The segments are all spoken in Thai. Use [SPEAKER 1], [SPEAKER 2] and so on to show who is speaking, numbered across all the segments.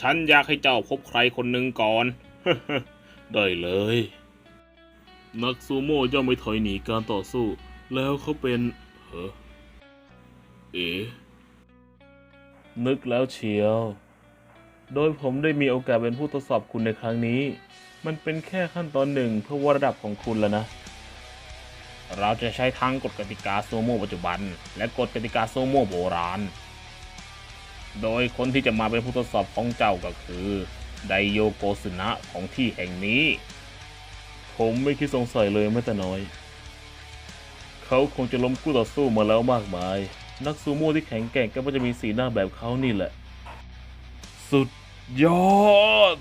[SPEAKER 1] ฉันอยากให้เจ้าพบใครคนหนึ่งก่อน ได้เลย นักซูโม่ย่อมไม่ถอยหนีการต่อสู้ แล้วเขาเป็นเฮ้อเอ๋นึกแล้วเชียว โดยผมได้มีโอกาสเป็นผู้ทดสอบคุณในครั้งนี้ มันเป็นแค่ขั้นตอนหนึ่งเพื่อวัดระดับของคุณแล้วนะ เราจะใช้ทั้งกฎกติกาโซโม่ปัจจุบัน และกฎกติกาโซโม่โบราณ โดยคนที่จะมาเป็นผู้ทดสอบของเจ้าก็คือไดโยโกสึนะของที่แห่งนี้ ผมไม่คิดสงสัยเลยแม้แต่น้อย เขาคงจะล้มคู่ต่อสู้มาแล้วมากมาย นักซูโม่ที่แข็งแกร่งก็จะมีสีหน้าแบบเขานี่แหละ สุดยอด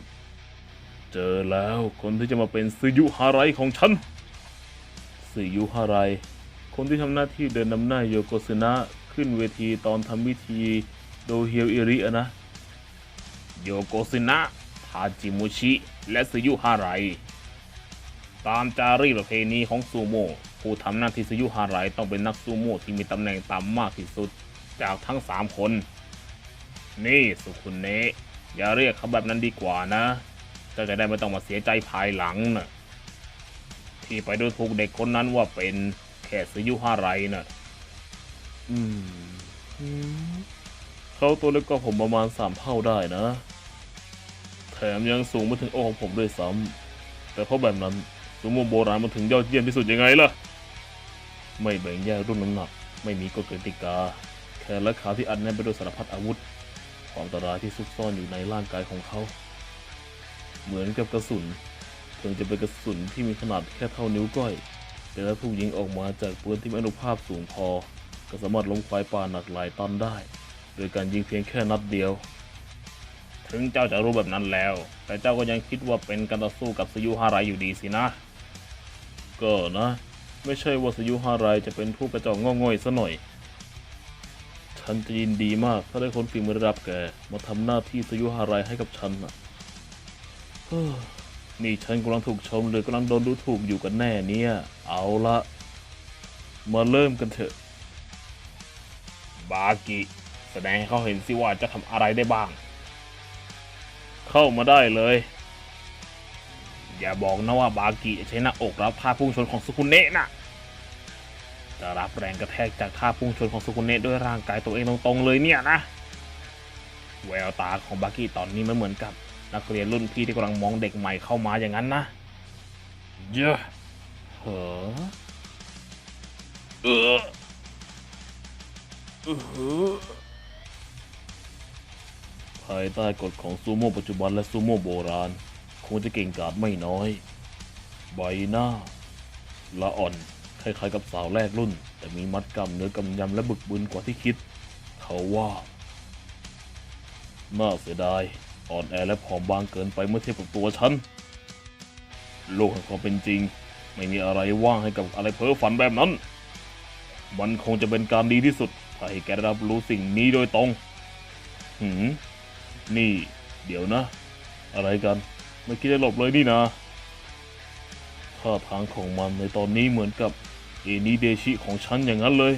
[SPEAKER 1] เจอแล้วคนที่จะมาเป็นซึยุฮาไรของฉันซึยุฮาไรคนที่ทำหน้าที่เดินนำหน้าโยโกซึนะขึ้นเวทีตอนทำพิธี โดเฮียวอิริอะนะ โยโกซึนะทาจิมุชิ และซึยุฮาไร ตามจารีตประเพณีของซูโม่ผู้ทำหน้าที่ซึยุฮาไรต้องเป็นนักซูโม่ที่มีตำแหน่งต่ำมากที่สุดจากทั้งสามคน นี่สุคุณเนะอย่าเรียกเขาแบบนั้นดีกว่านะเจ้าจะได้ไม่ต้องมาเสียใจภายหลังนะที่ไปดูถูกเด็กคนนั้นว่าเป็นแค่ซึยุฮาไรนะอืมอืม เขาตัวเล็กกว่าผมประมาณสามเท่าได้นะ แถมยังสูงมาถึงอกของผมด้วยซ้ำแต่เพราะแบบนั้นซูโม่โบราณมันถึงยอดเยี่ยมที่สุดยังไงล่ะ ไม่แบ่งแยกรุ่นน้ำหนัก ไม่มีกฎกติกา แขนและขาที่อัดแน่นไปด้วยสารพัดอาวุธ ความอันตรายที่ซุกซ่อนอยู่ในร่างกายของเขา เหมือนกับกระสุนถึงจะเป็นกระสุนที่มีขนาดแค่เท่านิ้วก้อย แต่ถ้าถูกยิงออกมาจากปืนที่มีอนุภาพสูงพอ ก็สามารถล้มควายป่าหนักหลายตันได้ โดยการยิงเพียงแค่นัดเดียว ถึงเจ้าจะรู้แบบนั้นแล้ว แต่เจ้าก็ยังคิดว่าเป็นการต่อสู้กับสยุฮาไรอยู่ดีสินะ ก็นะ ไม่ใช่ว่าสยุฮาไรจะเป็นผู้กระจอกงอง่อยซะหน่อย ฉันจะยินดีมากถ้าได้คนฝีมือระดับแกมาทำหน้าที่สยุฮารายให้กับฉันนะนี่ฉันกำลังถูกชมหรือกำลังโดนดูถูกอยู่กันแน่เนี่ย เอาละ มาเริ่มกันเถอะ บากิ แสดงให้เขาเห็นสิว่าจะทำอะไรได้บ้าง เข้ามาได้เลย อย่าบอกนะว่าบากิใช้หน้าอกรับท่าพุ่งชนของสุคุเนะนะจะรับแรงกระแทกจากท่าพุ่งชนของสุกุเนะด้วยร่างกายตัวเองตรงๆเลยเนี่ยนะ แววตาของบากิตอนนี้มันเหมือนกับนักเรียนรุ่นพี่ที่กำลังมองเด็กใหม่เข้ามาอย่างนั้นนะ เยอะเหอเออเออ ภายใต้กฎของซูโม่ปัจจุบันและซูโม่โบราณ คงจะเก่งกาจไม่น้อย ใบหน้า ละอ่อน คล้ายๆกับสาวแรกรุ่น แต่มีมัดกำเนื้อกำยำและบึกบึนกว่าที่คิด เขาว่าน่าเสียดาย อ่อนแอและผอมบางเกินไปเมื่อเทียบกับตัวฉัน โลกแห่งความเป็นจริง ไม่มีอะไรว่างให้กับอะไรเพ้อฝันแบบนั้น มันคงจะเป็นการดีที่สุด ถ้าให้แกรับรู้สิ่งนี้โดยตรง หืม นี่ เดี๋ยวนะ อะไรกันไม่คิดจะหลบเลยนี่นะท่าทางของมันในตอนนี้เหมือนกับเอนิเดชิของฉันอย่างนั้นเลย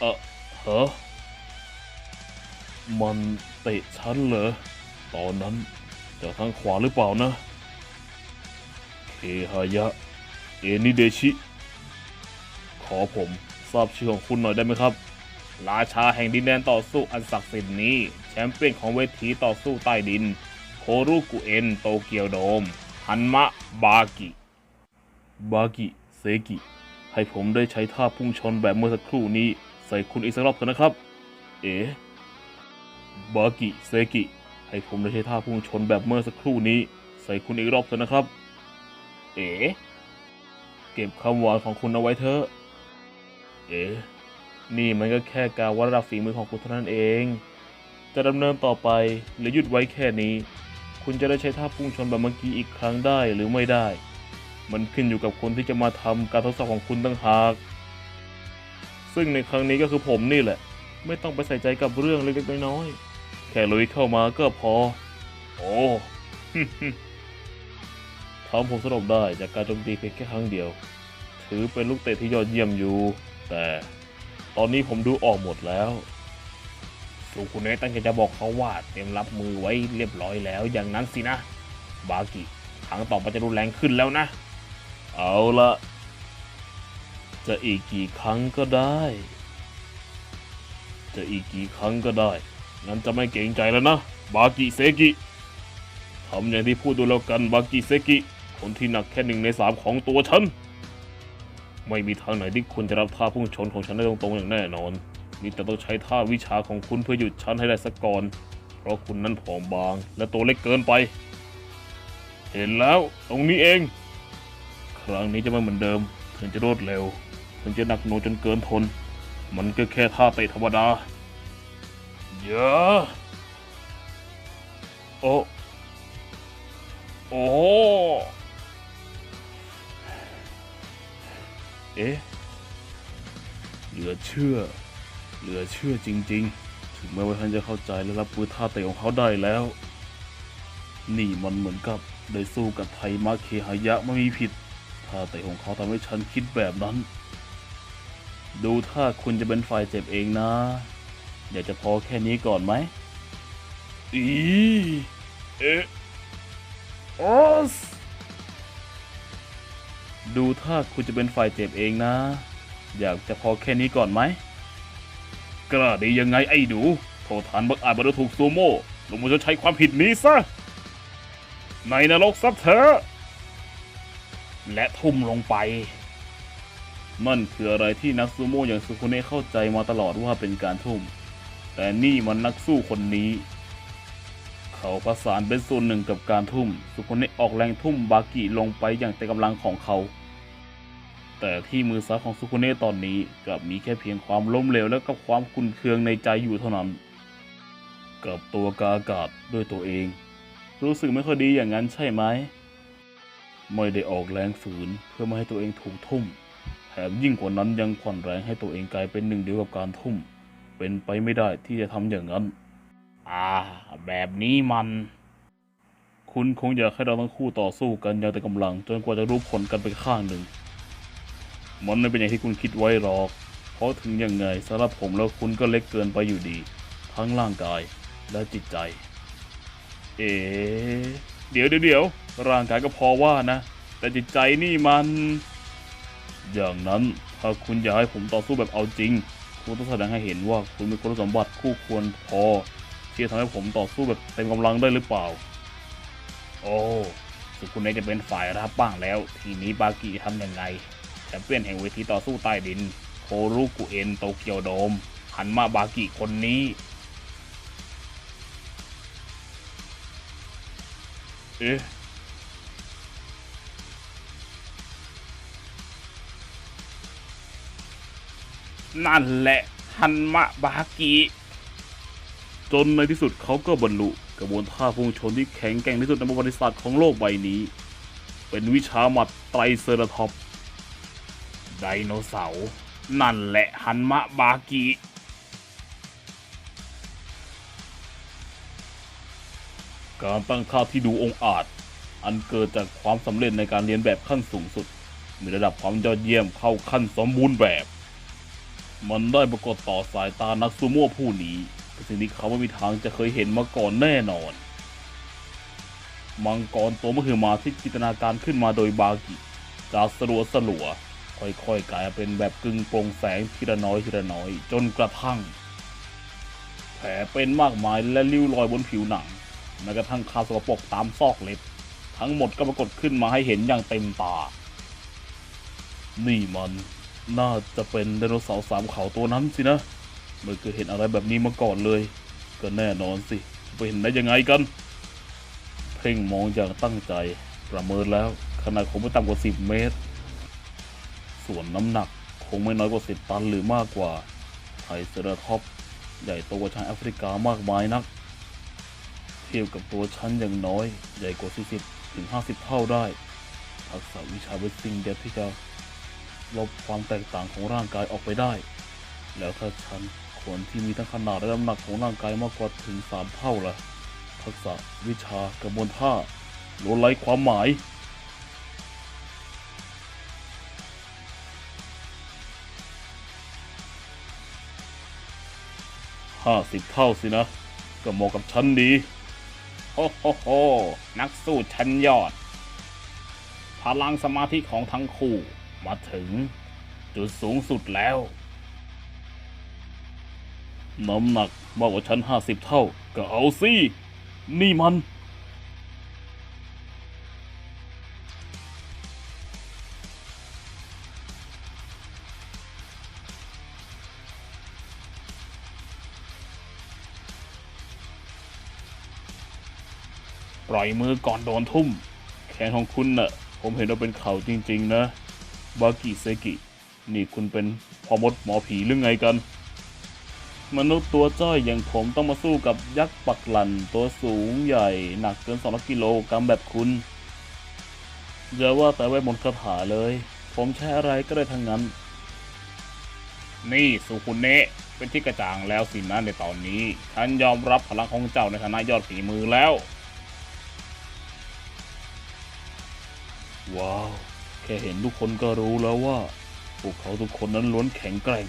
[SPEAKER 1] เออเหรอ มันเตะฉันเหรอ ตอนนั้นจากทางขวาหรือเปล่านะ เคฮายะ เอนิเดชิ ขอผมทราบชื่อของคุณหน่อยได้ไหมครับ ราชาแห่งดินแดนต่อสู้อันศักดิ์สิทธิ์นี้ แชมเปี้ยนของเวทีต่อสู้ใต้ดิน โครุกุเอ็นโตเกียวโดม ฮันมะ บากิ บากิ เซกิ ให้ผมได้ใช้ท่าพุ่งชนแบบเมื่อสักครู่นี้ ใส่คุณอีกสักรอบเถอะนะครับ เอ๋ บากิเซกิ ให้ผมได้ใช้ท่าพุ่งชนแบบเมื่อสักครู่นี้ ใส่คุณอีกรอบเถอะนะครับ เอ๋เก็บคำหวานของคุณเอาไว้เถอะ เอ๋นี่มันก็แค่การวัดระดับฝีมือของคุณเท่านั้นเอง จะดำเนินต่อไปหรือหยุดไว้แค่นี้ คุณจะได้ใช้ท่าพุ่งชนแบบเมื่อกี้อีกครั้งได้หรือไม่ได้ มันขึ้นอยู่กับคนที่จะมาทำการทดสอบของคุณตั้งหาก ซึ่งในครั้งนี้ก็คือผมนี่แหละ ไม่ต้องไปใส่ใจกับเรื่องเล็กๆน้อยๆ แค่ลุยเข้ามาก็พอ โอ้ทำผมสลบได้จากการโจมตีเพียงแค่ครั้งเดียว ถือเป็นลูกเตะที่ยอดเยี่ยมอยู่ แต่ตอนนี้ผมดูออกหมดแล้วสุคุณเนตั้งใจจะบอกเขาว่าเตรียมรับมือไว้เรียบร้อยแล้ว อย่างนั้นสินะ บากิครั้งต่อไปจะรุนแรงขึ้นแล้วนะ เอาละจะอีกกี่ครั้งก็ได้ จะอีกกี่ครั้งก็ได้ งั้นจะไม่เกรงใจแล้วนะ บากิเซกิทำอย่างที่พูดดูแล้วกันบากิเซกิ คนที่หนักแค่หนึ่งในสามของตัวฉัน ไม่มีทางไหนที่คุณจะรับท่าพุ่งชนของฉันได้ตรงๆอย่างแน่นอนมีแต่ต้องใช้ท่าวิชาของคุณเพื่อหยุดฉันให้ได้สักก่อน เพราะคุณนั้นผอมบาง และตัวเล็กเกินไป เห็นแล้วตรงนี้เอง ครั้งนี้จะไม่เหมือนเดิมถึงจะรวดเร็วถึงจะหนักหน่วงจนเกินทน มันก็แค่ท่าเตะธรรมดา ยอะ โอ้โอ้เอ๊ะ เหลือเชื่อ เหลือเชื่อจริง ๆ ถึงแม้ว่าท่านจะเข้าใจและรับมือท่าเตะของเขาได้แล้ว นี่มันเหมือนกับได้สู้กับไทมาเคหายะไม่มีผิด ท่าเตะของเขาทำให้ฉันคิดแบบนั้น ดูถ้าคุณจะเป็นฝ่ายเจ็บเองนะ อยากจะพอแค่นี้ก่อนไหม อีเอะออสดูถ้าคุณจะเป็นฝ่ายเจ็บเองนะ อยากจะพอแค่นี้ก่อนไหม กล้าดียังไงไอ้หนูโทษฐานบักอาจบันถูกซูโม่ลงมาจะใช้ความผิดนี้ซะ ในนรกซับเถอและทุ่มลงไปนั่นคืออะไรที่นักซูโม่อย่างสุคุเนะเข้าใจมาตลอดว่าเป็นการทุ่ม แต่นี่มันนักสู้คนนี้ เขาประสานเป็นส่วนหนึ่งกับการทุ่ม สุคุเนะออกแรงทุ่มบากิลงไปอย่างเต็มกำลังของเขา แต่ที่มือซ้ายของสุคุเนะตอนนี้กลับมีแค่เพียงความล้มเหลวและกับความคุนเคืองในใจอยู่เท่านั้น กับตัวกาอากาศด้วยตัวเอง รู้สึกไม่ค่อยดีอย่างนั้นใช่ไหมไม่ได้ออกแรงฝืนเพื่อไม่ให้ตัวเองถูกทุ่ม แถมยิ่งกว่านั้นยังผ่อนแรงให้ตัวเองกลายเป็นหนึ่งเดียวกับการทุ่ม เป็นไปไม่ได้ที่จะทำอย่างนั้น อ่า แบบนี้มัน คุณคงอยากให้เราทั้งคู่ต่อสู้กันอย่างแต่กำลัง จนกว่าจะรู้ผลกันไปข้างหนึ่ง มันไม่เป็นอย่างที่คุณคิดไว้หรอก เพราะถึงยังไงสำหรับผมแล้วคุณก็เล็กเกินไปอยู่ดี ทั้งร่างกายและจิตใจ เอ๋เดี๋ยวเดี๋ยวเดี๋ยวร่างกายก็พอว่านะ แต่จิตใจนี่มัน อย่างนั้นถ้าคุณอยากให้ผมต่อสู้แบบเอาจริง คุณต้องแสดงให้เห็นว่าคุณมีคุณสมบัติคู่ควรพอที่จะทำให้ผมต่อสู้แบบเต็มกำลังได้หรือเปล่า โอ้สุคุณเนจะเป็นฝ่ายรับบ้างแล้ว ทีนี้บากิทำยังไงแชมเปี้ยนแห่งเวทีต่อสู้ใต้ดิน โครุกุเอ็นโตเกียวโดมหันมาบากิคนนี้ เอ๊ะ นั่นแหละฮันมะบากิจนในที่สุดเขาก็บรรลุกระบวนท่าพุ่งชนที่แข็งแกร่งที่สุดในประวัติศาสตร์ของโลกใบนี้ เป็นวิชาหมัดไตรเซอราทอปไดโนเสาร์นั่นแหละฮันมะบากิการตั้งค่าที่ดูองอาจ อันเกิดจากความสำเร็จในการเรียนแบบขั้นสูงสุด มีระดับความยอดเยี่ยมเข้าขั้นสมบูรณ์แบบ มันได้ปรากฏต่อสายตานักซูโม่ผู้นี้เป็นสิ่งที่เขาไม่มีทางจะเคยเห็นมาก่อนแน่นอน มังกรตัวมหึมาที่จินตนาการขึ้นมาโดยบากิจากสลัวสลัวค่อยๆกลายเป็นแบบกึ่งโปร่งแสงทีละน้อยทีละน้อย จนกระทั่ง แผลเป็นมากมายและริ้วรอยบนผิวหนังแม้กระทั่งคาสกปรกตามซอกเล็บ ทั้งหมดก็ปรากฏขึ้นมาให้เห็นอย่างเต็มตา นี่มัน น่าจะเป็นไดโนเสาร์สามเขาตัวนั้นสินะไม่เคยเห็นอะไรแบบนี้มาก่อนเลย ก็แน่นอนสิ ไปเห็นได้ยังไงกัน เพ่งมองอย่างตั้งใจประเมินแล้ว ขนาดคงไม่ต่ำกว่า 10 เมตร ส่วนน้ำหนักคงไม่น้อยกว่า 10 ตันหรือมากกว่าไทเซราทอปใหญ่โตกว่าช้างแอฟริกามากมายนัก เทียบกับตัวฉันอย่างน้อย ใหญ่กว่า 40 ถึง 50 เท่าได้ทักษะวิชาเป็นสิ่งเดียวที่จะ ลบความแตกต่างของร่างกายออกไปได้ แล้วถ้าฉันคนที่มีทั้งขนาดและน้ำหนักของร่างกายมากกว่าถึงสามเท่าละทักษะวิชากระบวนท่าล้นไร้ความหมายห้าสิบเท่าสินะ ก็เหมาะกับฉันดี
[SPEAKER 2] โฮโฮโฮนักสู้ชั้นยอด พลังสมาธิของทั้งคู่ มาถึงจุดสูงสุดแล้ว
[SPEAKER 1] น้ำหนักมากกว่าฉันห้าสิบเท่า ก็เอาสิ นี่มัน ปล่อยมือก่อนโดนทุ่ม แขนของคุณน่ะ ผมเห็นว่าเป็นเข่าจริง ๆ นะ บากิเซกิ นี่คุณเป็นพอมดหมอผีหรือไงกัน มนุษย์ตัวจ้อยอย่างผมต้องมาสู้กับยักษ์ปักหลันตัวสูงใหญ่หนักเกิน2กิโลกรัมแบบคุณอย่าว่าแต่ไว้มนต์คาถาเลย ผมใช้อะไรก็ได้ทั้งนั้น
[SPEAKER 2] นี่สุคุเนะเป็นที่กระจ่างแล้วสินะในตอนนี้ ฉันยอมรับพลังของเจ้าในฐานะยอดฝีมือแล้ว
[SPEAKER 1] ว้าว แค่เห็นทุกคนก็รู้แล้วว่า พวกเขาทุกคนนั้นล้วนแข็งแกร่ง